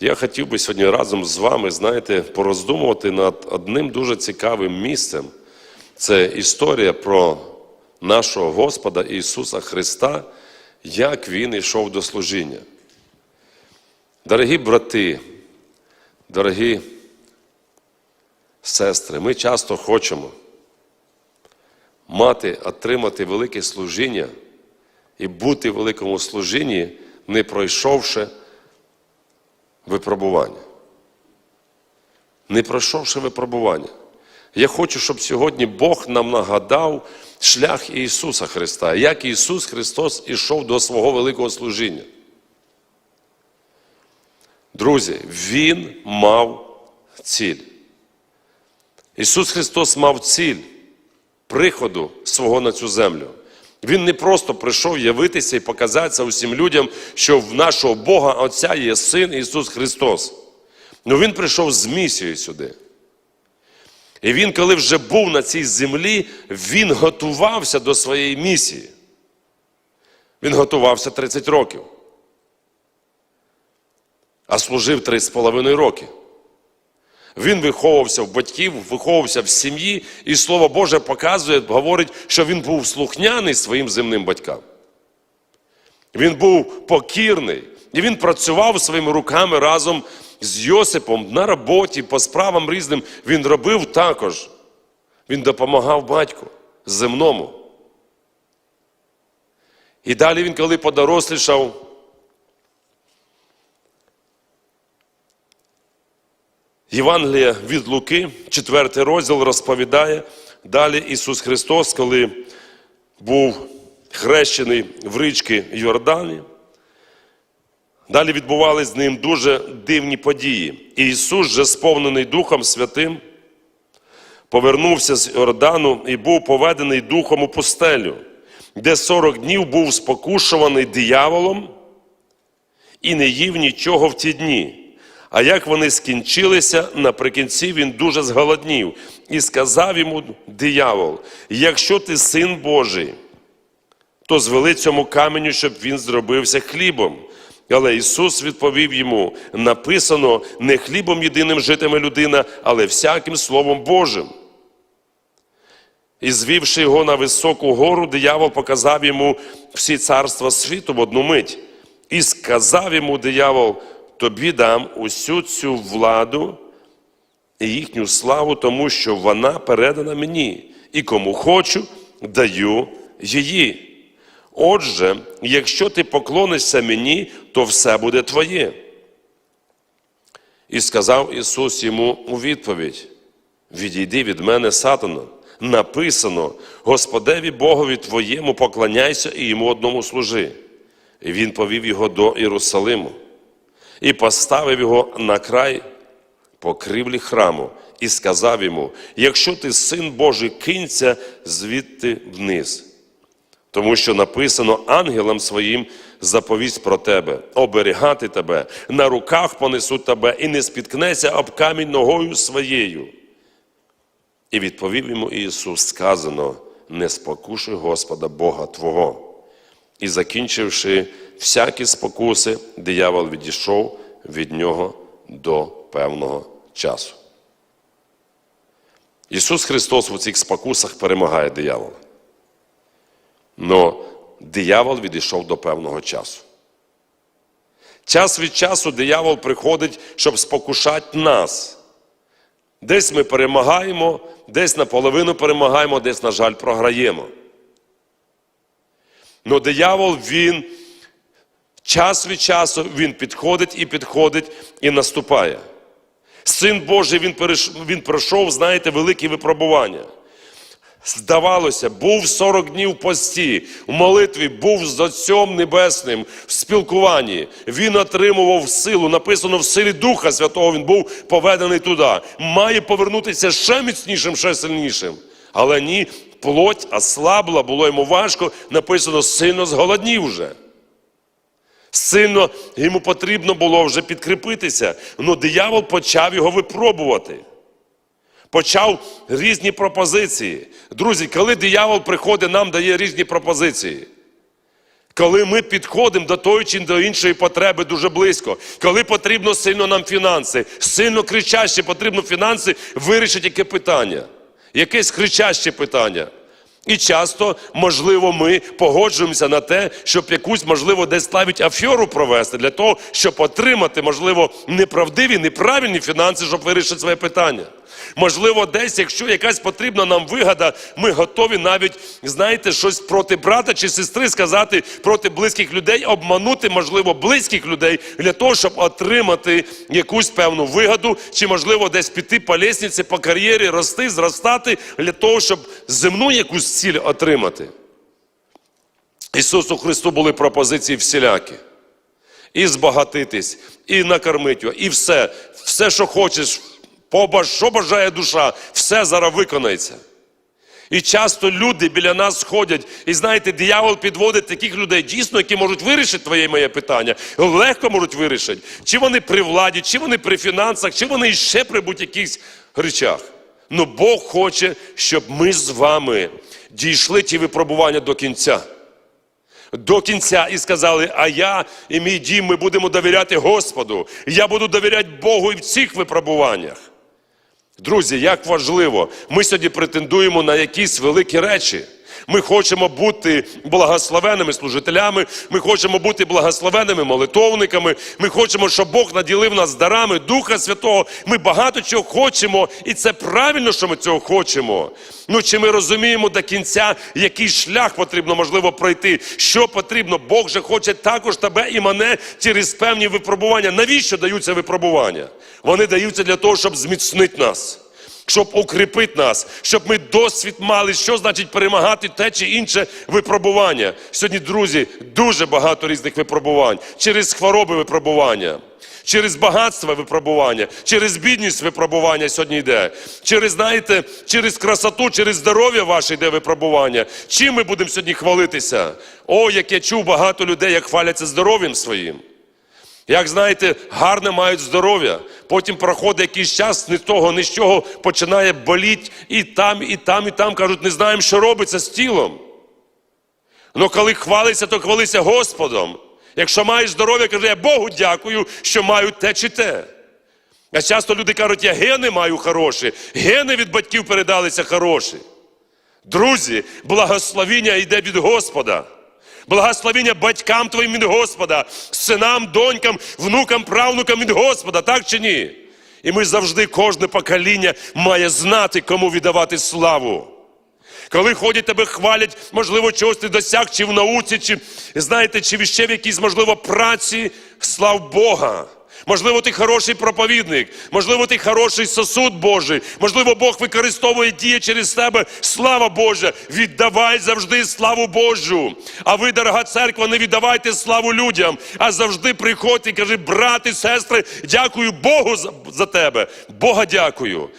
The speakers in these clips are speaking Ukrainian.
Я хотів би сьогодні разом з вами, знаєте, пороздумувати над одним дуже цікавим місцем. Це історія про нашого Господа Ісуса Христа, як Він йшов до служіння. Дорогі брати, дорогі сестри, ми часто хочемо мати, отримати велике служіння і бути в великому служінні, не пройшовши випробування. Не пройшовши випробування. Я хочу, щоб сьогодні Бог нам нагадав шлях Ісуса Христа, як Ісус Христос ішов до свого великого служіння. Друзі, Він мав ціль. Ісус Христос мав ціль приходу свого на цю землю. Він не просто прийшов явитися і показатися усім людям, що в нашого Бога Отця є Син Ісус Христос. Ну Він прийшов з місією сюди. І він, коли вже був на цій землі, він готувався до своєї місії. Він готувався 30 років. А служив 3,5 роки. Він виховувався в батьків, виховувався в сім'ї, і Слово Боже показує, говорить, що він був слухняний своїм земним батькам. Він був покірний, і він працював своїми руками разом з Йосипом на роботі, по справам різним. Він робив також. Він допомагав батьку земному. І далі він, коли подорослішав, Євангелія від Луки, 4 розділ розповідає, далі Ісус Христос, коли був хрещений в річки Йордані, далі відбувалися з ним дуже дивні події. І Ісус, же сповнений Духом Святим, повернувся з Йордану і був поведений Духом у пустелю, де 40 днів був спокушуваний дияволом і не їв нічого в ті дні. А як вони скінчилися, наприкінці він дуже зголоднів і сказав йому диявол: якщо ти син Божий, то звели цьому каменю, щоб він зробився хлібом. Але Ісус відповів йому: написано, не хлібом єдиним житиме людина, але всяким Словом Божим. І звівши його на високу гору, диявол показав йому всі царства світу в одну мить. І сказав йому диявол, тобі дам усю цю владу і їхню славу, тому що вона передана мені, і кому хочу, даю її. Отже, якщо ти поклонишся мені, то все буде твоє. І сказав Ісус йому у відповідь: Відійди від мене, сатана. Написано: Господеві Богові твоєму поклоняйся і йому одному служи. І він повів його до Єрусалиму і поставив його на край покривлі храму, і сказав йому: якщо ти син Божий, кинься звідти вниз. Тому що написано ангелам своїм заповість про тебе, оберігати тебе, на руках понесуть тебе, і не спіткнеться об камінь ногою своєю. І відповів йому Ісус, сказано: не спокушуй Господа Бога Твого. І закінчивши всякі спокуси, диявол відійшов від нього до певного часу. Ісус Христос у цих спокусах перемагає диявола. Но диявол відійшов до певного часу. Час від часу диявол приходить, щоб спокушати нас. Десь ми перемагаємо, десь наполовину перемагаємо, десь, на жаль, програємо. Но диявол, він час від часу він підходить і підходить і наступає. Син Божий він, він пройшов, знаєте, великі випробування. Здавалося, був 40 днів в пості, в молитві, був з Отцем Небесним, в спілкуванні. Він отримував силу, написано в силі Духа Святого, він був поведений туди. Має повернутися ще міцнішим, ще сильнішим. Але ні, плоть ослабла, було йому важко, написано, сильно зголоднів вже. Сильно йому потрібно було вже підкріпитися. але диявол почав його випробувати. Почав різні пропозиції. Друзі, коли диявол приходить, нам дає різні пропозиції. Коли ми підходимо до тої чи до іншої потреби дуже близько, коли потрібно сильно нам фінанси, сильно кричаще потрібно фінанси, вирішити яке питання, якесь кричаще питання. І часто, можливо, ми погоджуємося на те, щоб якусь, можливо, десь навіть афьору провести для того, щоб отримати, можливо, неправдиві, неправильні фінанси, щоб вирішити своє питання. Можливо, десь, якщо якась потрібна нам вигода, ми готові навіть, знаєте, щось проти брата чи сестри сказати проти близьких людей, обманути, можливо, близьких людей для того, щоб отримати якусь певну вигоду, чи, можливо, десь піти по лісниці, по кар'єрі, рости, зростати для того, щоб земну якусь ціль отримати. Ісусу Христу були пропозиції всілякі. І збагатитись, і накормити його, і все, все, що хочеш, поба- що бажає душа, все зараз виконається. І часто люди біля нас ходять, і знаєте, диявол підводить таких людей, дійсно, які можуть вирішити твоє моє питання, легко можуть вирішити. Чи вони при владі, чи вони при фінансах, чи вони ще при будь-яких речах. Ну Бог хоче, щоб ми з вами дійшли ті випробування до кінця до кінця і сказали: А я і мій дім ми будемо довіряти Господу. Я буду довіряти Богу і в цих випробуваннях. Друзі, як важливо, ми сьогодні претендуємо на якісь великі речі. Ми хочемо бути благословенними служителями, ми хочемо бути благословенними молитовниками, ми хочемо, щоб Бог наділив нас дарами Духа Святого. Ми багато чого хочемо, і це правильно, що ми цього хочемо. Ну чи ми розуміємо до кінця, який шлях потрібно, можливо, пройти, що потрібно? Бог же хоче також тебе і мене через певні випробування. Навіщо даються випробування? Вони даються для того, щоб зміцнити нас щоб укріпити нас, щоб ми досвід мали, що значить перемагати те чи інше випробування. Сьогодні, друзі, дуже багато різних випробувань через хвороби випробування. Через багатство випробування, через бідність випробування сьогодні йде. Через, знаєте, через красоту, через здоров'я ваше йде випробування. Чим ми будемо сьогодні хвалитися? О, як я чув багато людей, як хваляться здоров'ям своїм. Як знаєте, гарне мають здоров'я, потім проходить якийсь час, ні того, ні з чого починає боліти і там, і там, і там кажуть, не знаємо, що робиться з тілом. Ну коли хвалиться, то хвалися Господом. Якщо маєш здоров'я, каже, я Богу дякую, що маю те чи те. А часто люди кажуть, я гени маю хороші, гени від батьків передалися хороші. Друзі, благословіння йде від Господа. Благословіння батькам твоїм від Господа, синам, донькам, внукам, правнукам від Господа, так чи ні? І ми завжди, кожне покоління має знати, кому віддавати славу. Коли ходять тебе хвалять, можливо, чогось ти досяг, чи в науці, чи знаєте, чи ще в якійсь, можливо, праці, слав Бога. Можливо, ти хороший проповідник, можливо, ти хороший сосуд Божий, можливо, Бог використовує діє через тебе. Слава Божа! Віддавай завжди славу Божу. А ви, дорога церква, не віддавайте славу людям, а завжди приходьте і кажи, брати, сестри, дякую Богу за, за тебе. Бога дякую.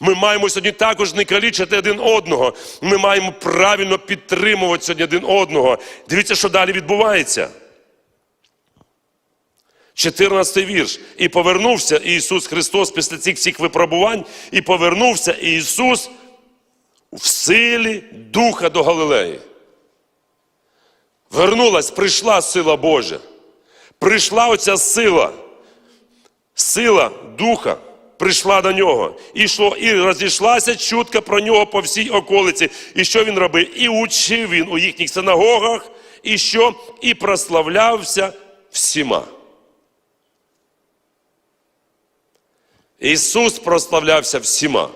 Ми маємо сьогодні також не калічити один одного. Ми маємо правильно підтримувати сьогодні один одного. Дивіться, що далі відбувається. 14 вірш. І повернувся Ісус Христос після цих всіх випробувань, і повернувся Ісус в силі Духа до Галилеї. Вернулась, прийшла сила Божа. Прийшла оця сила, сила Духа прийшла до нього. І і розійшлася чутка про нього по всій околиці. І що він робив? І учив він у їхніх синагогах, і що? І прославлявся всіма. Ісус прославлявся всіма.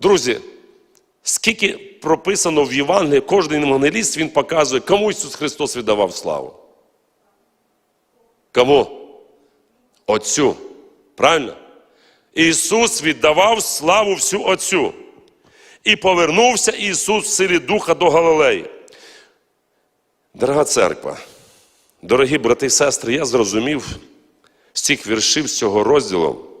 Друзі, скільки прописано в Євангелії, кожен евангеліст він показує, кому Ісус Христос віддавав славу. Кому? Отцю. Правильно? Ісус віддавав славу всю Отцю. І повернувся Ісус в силі Духа до Галилеї. Дорога церква, дорогі брати і сестри, я зрозумів з цих віршів, з цього розділу.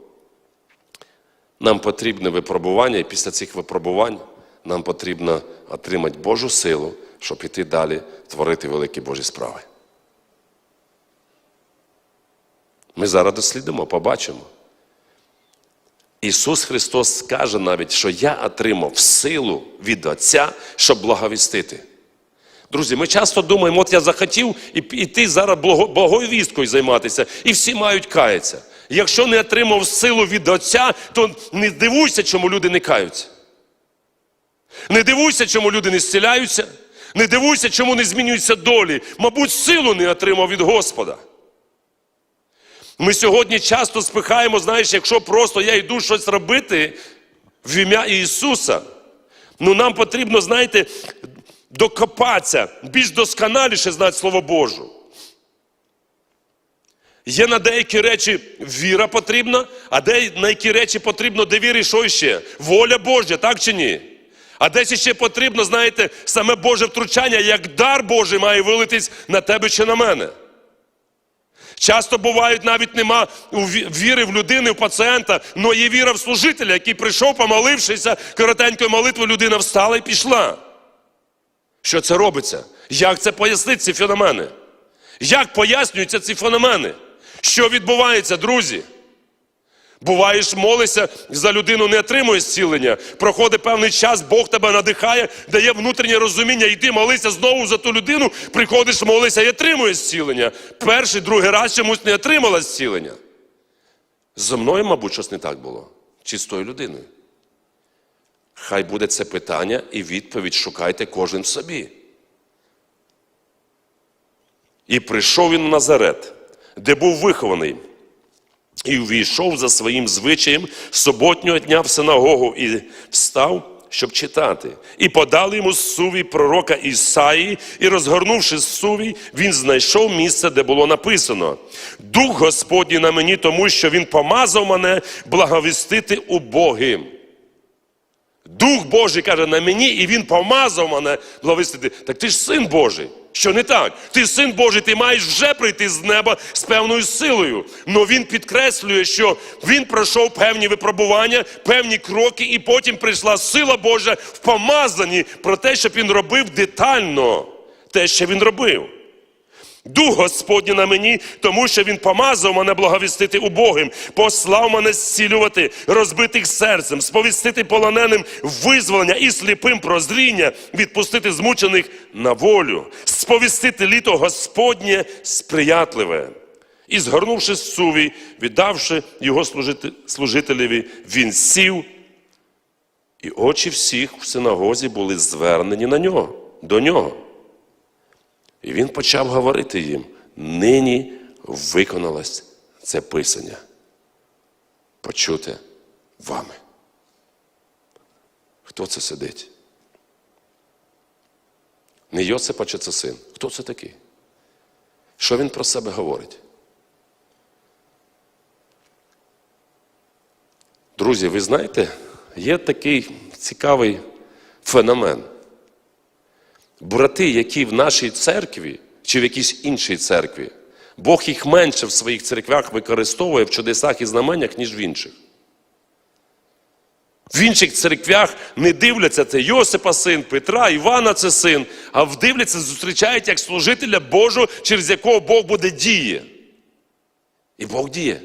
Нам потрібне випробування, і після цих випробувань нам потрібно отримати Божу силу, щоб іти далі творити великі Божі справи. Ми зараз дослідимо, побачимо. Ісус Христос скаже навіть, що я отримав силу від Отця, щоб благовістити. Друзі, ми часто думаємо, от я захотів іти зараз благо- благовісткою займатися, і всі мають каятися. Якщо не отримав силу від Отця, то не дивуйся, чому люди не каються. Не дивуйся, чому люди не зціляються. Не дивуйся, чому не змінюються долі. Мабуть, силу не отримав від Господа. Ми сьогодні часто спихаємо, знаєш, якщо просто я йду щось робити в ім'я Ісуса, ну нам потрібно, знаєте, докопатися, більш досконаліше знати Слово Божу. Є на деякі речі віра потрібна, а де, на які речі потрібно де віри, що ще? Воля Божа, так чи ні? А десь ще потрібно, знаєте, саме Боже втручання, як дар Божий має вилитись на тебе чи на мене. Часто бувають, навіть нема віри в людини, в пацієнта, але є віра в служителя, який прийшов, помолившися, коротенькою молитвою людина встала і пішла. Що це робиться? Як це пояснити ці феномени? Як пояснюються ці феномени? Що відбувається, друзі? Буваєш, молишся за людину, не отримуєш зцілення. Проходить певний час, Бог тебе надихає, дає внутрішнє розуміння, ти молися знову за ту людину, приходиш, молишся і отримуєш зцілення. Перший, другий раз чомусь не отримала зцілення. Зо мною, мабуть, щось не так було. Чи з тою людиною. Хай буде це питання і відповідь шукайте кожен собі. І прийшов він в Назарет, де був вихований, і увійшов за своїм звичаєм суботнього дня в синагогу і встав, щоб читати. І подали йому сувій пророка Ісаї, і, розгорнувши сувій, він знайшов місце, де було написано: Дух Господній на мені, тому що він помазав мене благовістити убогим. Дух Божий каже на мені, і він помазав мене благовістити. Так ти ж син Божий. Що не так? Ти син Божий, ти маєш вже прийти з неба з певною силою. Но він підкреслює, що він пройшов певні випробування, певні кроки, і потім прийшла сила Божа в помазанні про те, щоб він робив детально те, що він робив. Дух Господній на мені, тому що Він помазав мене благовістити убогим, послав мене зцілювати розбитих серцем, сповістити полоненим визволення і сліпим прозріння, відпустити змучених на волю, сповістити літо Господнє сприятливе. І, згорнувши сувій, віддавши його служителеві, він сів, і очі всіх в синагозі були звернені на нього, до нього. І він почав говорити їм: нині виконалось це писання. Почуте вами. Хто це сидить? Не Йосипа чи це син? Хто це такий? Що він про себе говорить? Друзі, ви знаєте, є такий цікавий феномен брати, які в нашій церкві чи в якійсь іншій церкві, Бог їх менше в своїх церквях використовує в чудесах і знаменнях, ніж в інших. В інших церквях не дивляться це Йосипа син, Петра, Івана це син, а вдивляться, зустрічають як служителя Божого, через якого Бог буде діє. І Бог діє.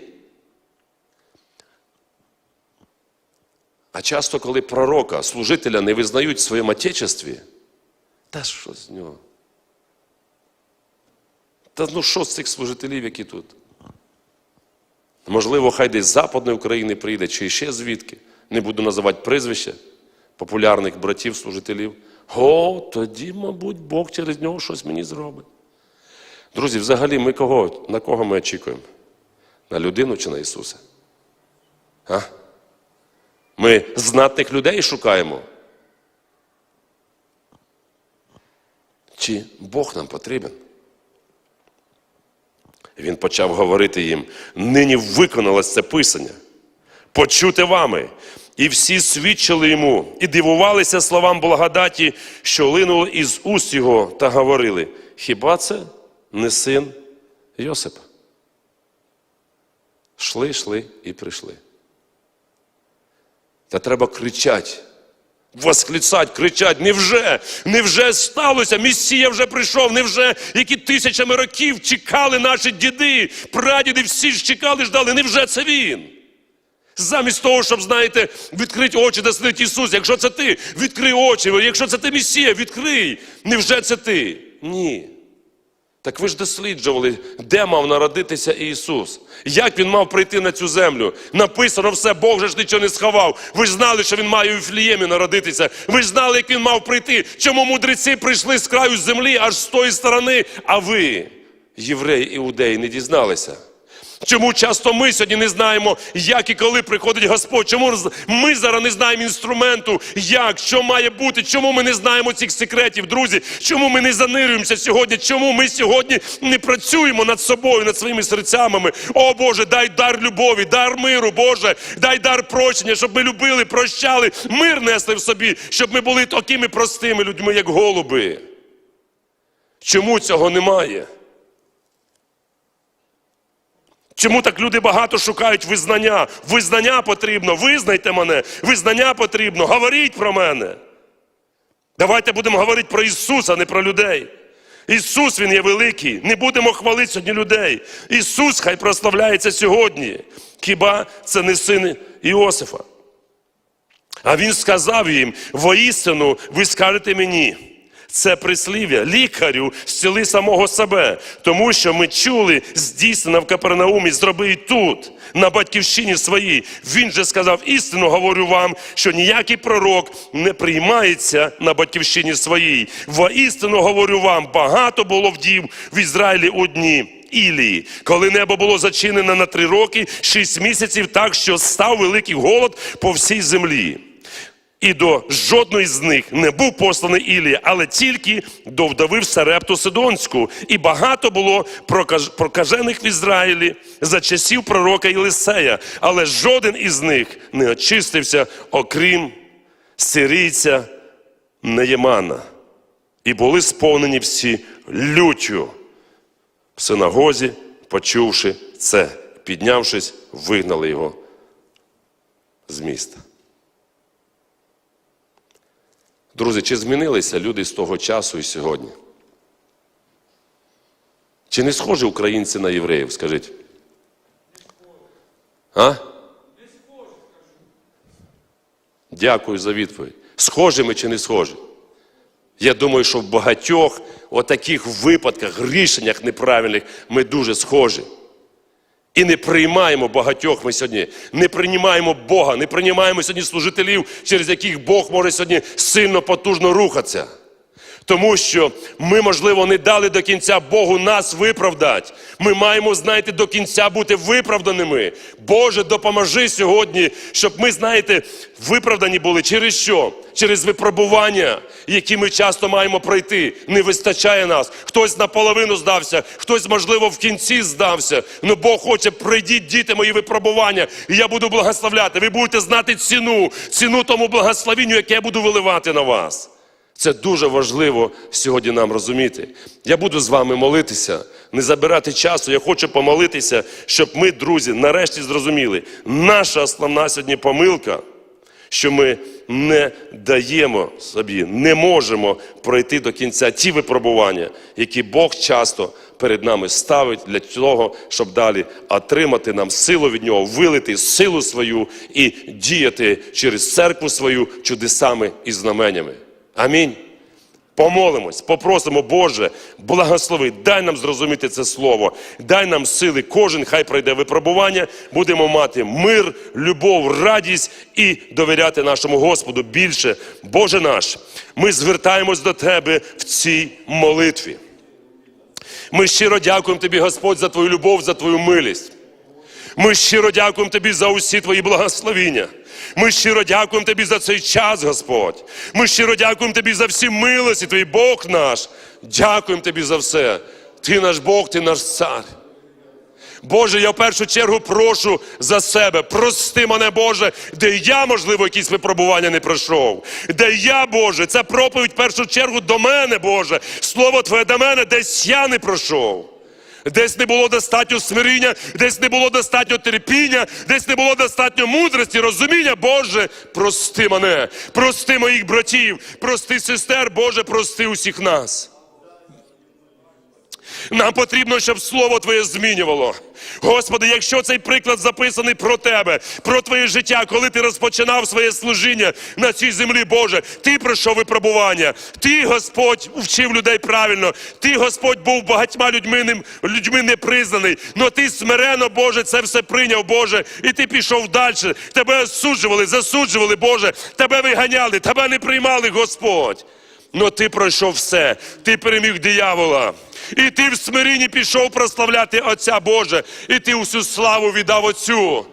А часто, коли пророка, служителя не визнають в своєму отечестві, та що з нього? Та ну що з цих служителів, які тут? Можливо, хай десь з Западної України прийде, чи ще звідки. Не буду називати прізвища популярних братів, служителів. О, тоді, мабуть, Бог через нього щось мені зробить. Друзі, взагалі, ми кого, на кого ми очікуємо? На людину чи на Ісуса? А? Ми знатних людей шукаємо. Чи Бог нам потрібен? Він почав говорити їм: нині виконалось це писання, почуте вами. І всі свідчили йому і дивувалися словам благодаті, що линули із уст його, та говорили: хіба це не син Йосипа? Шли, йшли і прийшли. Та треба кричати. Восклицать, кричать, невже, невже сталося? Месія вже прийшов, невже, які тисячами років чекали наші діди, прадіди, всі ж чекали, ждали, невже це він? Замість того, щоб, знаєте, відкрити очі, де сидить Ісус. Якщо це ти, відкрий очі. Якщо це ти Месія, відкрий. Невже це ти? Ні. Так ви ж досліджували, де мав народитися Ісус? Як Він мав прийти на цю землю? Написано все, Бог же ж нічого не сховав. Ви ж знали, що Він має у Віфліємі народитися. Ви ж знали, як Він мав прийти. Чому мудреці прийшли з краю землі аж з тої сторони, а ви, євреї іудеї, не дізналися? Чому часто ми сьогодні не знаємо, як і коли приходить Господь? Чому ми зараз не знаємо інструменту, як, що має бути? Чому ми не знаємо цих секретів, друзі? Чому ми не занирюємося сьогодні? Чому ми сьогодні не працюємо над собою, над своїми серцями? О Боже, дай дар любові, дар миру, Боже, дай дар прощення, щоб ми любили, прощали, мир несли в собі, щоб ми були такими простими людьми, як голуби. Чому цього немає? Чому так люди багато шукають визнання? Визнання потрібно, визнайте мене, визнання потрібно, говоріть про мене. Давайте будемо говорити про Ісуса, а не про людей. Ісус Він є великий. Не будемо хвалити сьогодні людей. Ісус хай прославляється сьогодні. Хіба це не син Іосифа? А Він сказав їм: воістину ви скажете мені. Це прислів'я лікарю зціли самого себе, тому що ми чули здійснено в Капернаумі, зроби і тут, на батьківщині своїй. Він же сказав істину, говорю вам, що ніякий пророк не приймається на батьківщині своїй. Воістину говорю вам, багато було вдів в Ізраїлі у дні. Ілії, коли небо було зачинене на три роки, шість місяців, так що став великий голод по всій землі. І до жодної з них не був посланий Ілія, але тільки до вдови в Сарепту Сидонську. І багато було прокажених в Ізраїлі за часів пророка Єлисея, але жоден із них не очистився, окрім сирійця Неємана. І були сповнені всі лютю в синагозі, почувши це, піднявшись, вигнали його з міста. Друзі, чи змінилися люди з того часу і сьогодні? Чи не схожі українці на євреїв, скажіть? А? Дякую за відповідь. Схожі ми чи не схожі? Я думаю, що в багатьох отаких випадках, рішеннях неправильних ми дуже схожі. І не приймаємо багатьох ми сьогодні, не приймаємо Бога, не приймаємо сьогодні служителів, через яких Бог може сьогодні сильно потужно рухатися. Тому що ми, можливо, не дали до кінця Богу нас виправдати. Ми маємо, знаєте, до кінця бути виправданими. Боже, допоможи сьогодні, щоб ми, знаєте, виправдані були через що? Через випробування, які ми часто маємо пройти. Не вистачає нас. Хтось наполовину здався, хтось, можливо, в кінці здався. Ну Бог хоче, прийдіть, діти мої випробування, і я буду благословляти. Ви будете знати ціну, ціну тому благословенню, яке я буду виливати на вас. Це дуже важливо сьогодні нам розуміти. Я буду з вами молитися, не забирати часу. Я хочу помолитися, щоб ми, друзі, нарешті зрозуміли, наша основна сьогодні помилка, що ми не даємо собі, не можемо пройти до кінця ті випробування, які Бог часто перед нами ставить для того, щоб далі отримати нам силу від нього, вилити силу свою і діяти через церкву свою чудесами і знаменями. Амінь. Помолимось, попросимо, Боже, благослови, дай нам зрозуміти це слово, дай нам сили, кожен хай пройде випробування, будемо мати мир, любов, радість і довіряти нашому Господу більше. Боже наш, ми звертаємось до Тебе в цій молитві. Ми щиро дякуємо Тобі, Господь, за Твою любов, за Твою милість. Ми щиро дякуємо Тобі за усі Твої благословіння. Ми щиро дякуємо Тобі за цей час, Господь. Ми щиро дякуємо Тобі за всі милості, Твій Бог наш. Дякуємо Тобі за все. Ти наш Бог, Ти наш цар. Боже, я в першу чергу прошу за себе. Прости мене, Боже, де я, можливо, якісь випробування не пройшов. Де я, Боже, це проповідь в першу чергу до мене, Боже. Слово Твоє до мене, десь я не пройшов. Десь не було достатньо смиріння, десь не було достатньо терпіння, десь не було достатньо мудрості, розуміння. Боже, прости мене, прости моїх братів, прости сестер, Боже, прости усіх нас. Нам потрібно, щоб Слово Твоє змінювало. Господи, якщо цей приклад записаний про Тебе, про Твоє життя, коли ти розпочинав своє служіння на цій землі, Боже, ти пройшов випробування. Ти, Господь, вчив людей правильно. Ти, Господь, був багатьма людьми, людьми непризнаний. Но ти смирено, Боже, це все прийняв, Боже, і ти пішов далі. Тебе осуджували, засуджували, Боже, тебе виганяли, тебе не приймали, Господь. Но ти пройшов все, ти переміг диявола. І ти в смирінні пішов прославляти Отця Боже, і ти усю славу віддав Отцю.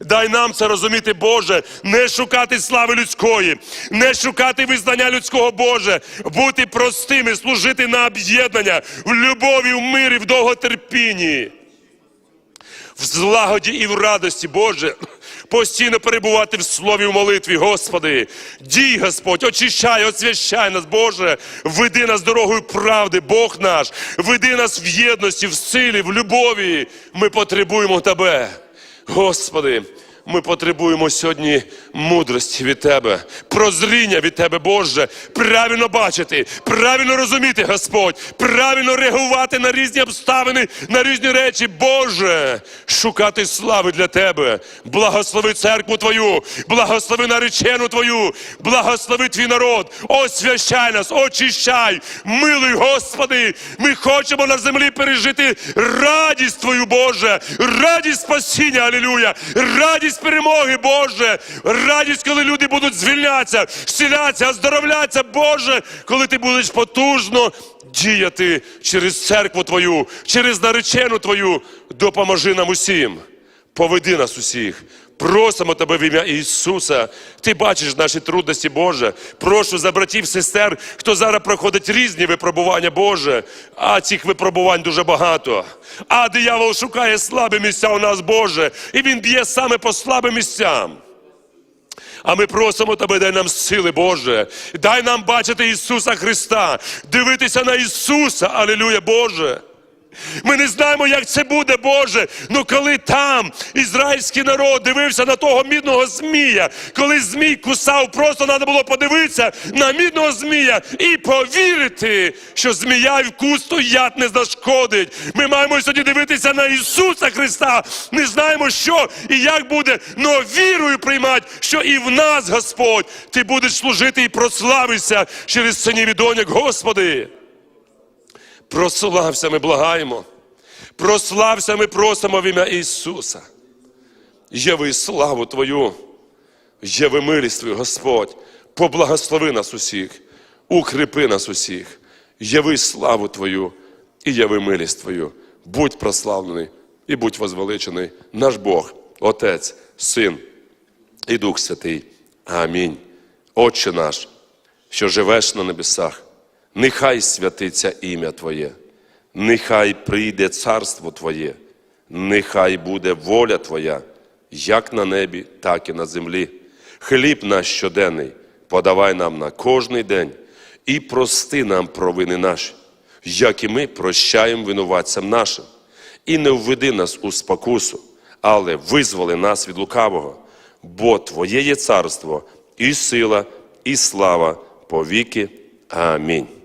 Дай нам це розуміти, Боже, не шукати слави людської, не шукати визнання людського Боже, бути простими, служити на об'єднання в любові, в мирі, в довготерпінні в злагоді і в радості, Боже, постійно перебувати в слові в молитві, Господи. Дій, Господь, очищай, освящай нас, Боже, веди нас дорогою правди, Бог наш, веди нас в єдності, в силі, в любові. Ми потребуємо Тебе, Господи. Ми потребуємо сьогодні мудрості від Тебе, прозріння від Тебе, Боже, правильно бачити, правильно розуміти, Господь, правильно реагувати на різні обставини, на різні речі, Боже, шукати слави для Тебе. Благослови церкву Твою, благослови наречену Твою, благослови твій народ, освящай нас, очищай, милуй, Господи. Ми хочемо на землі пережити радість Твою, Боже, радість спасіння, алілюя, радість перемоги, Боже, радість, коли люди будуть звільнятися, зцілятися, оздоровлятися, Боже, коли ти будеш потужно діяти через церкву Твою, через наречену Твою, допоможи нам усім. Поведи нас усіх. Просимо Тебе в ім'я Ісуса. Ти бачиш наші трудності, Боже. Прошу за братів, сестер, хто зараз проходить різні випробування, Боже. А цих випробувань дуже багато. А диявол шукає слабі місця у нас, Боже, і він б'є саме по слабим місцям. А ми просимо Тебе, дай нам сили, Боже. Дай нам бачити Ісуса Христа, дивитися на Ісуса, Алілуя, Боже. Ми не знаємо, як це буде, Боже. Ну коли там ізраїльський народ дивився на того мідного змія, коли змій кусав, просто треба було подивитися на мідного змія і повірити, що змія і вкус то яд не зашкодить. Ми маємо сьогодні дивитися на Ісуса Христа. Не знаємо, що і як буде, но вірою приймати, що і в нас, Господь, ти будеш служити і прославишся через синів і доньок, Господи. Прослався, ми благаємо. Прослався, ми просимо в ім'я Ісуса. Яви славу Твою, яви милість Твою, Господь, поблагослови нас усіх, укріпи нас усіх, яви славу Твою і яви милість Твою. Будь прославлений і будь возвеличений наш Бог, Отець, Син і Дух Святий. Амінь. Отче наш, що живеш на небесах, нехай святиться ім'я Твоє, нехай прийде царство Твоє, нехай буде воля Твоя, як на небі, так і на землі. Хліб наш щоденний подавай нам на кожний день і прости нам провини наші, як і ми прощаємо винуватцям нашим. І не введи нас у спокусу, але визволи нас від лукавого, бо Твоє є царство, і сила, і слава повіки. Амінь.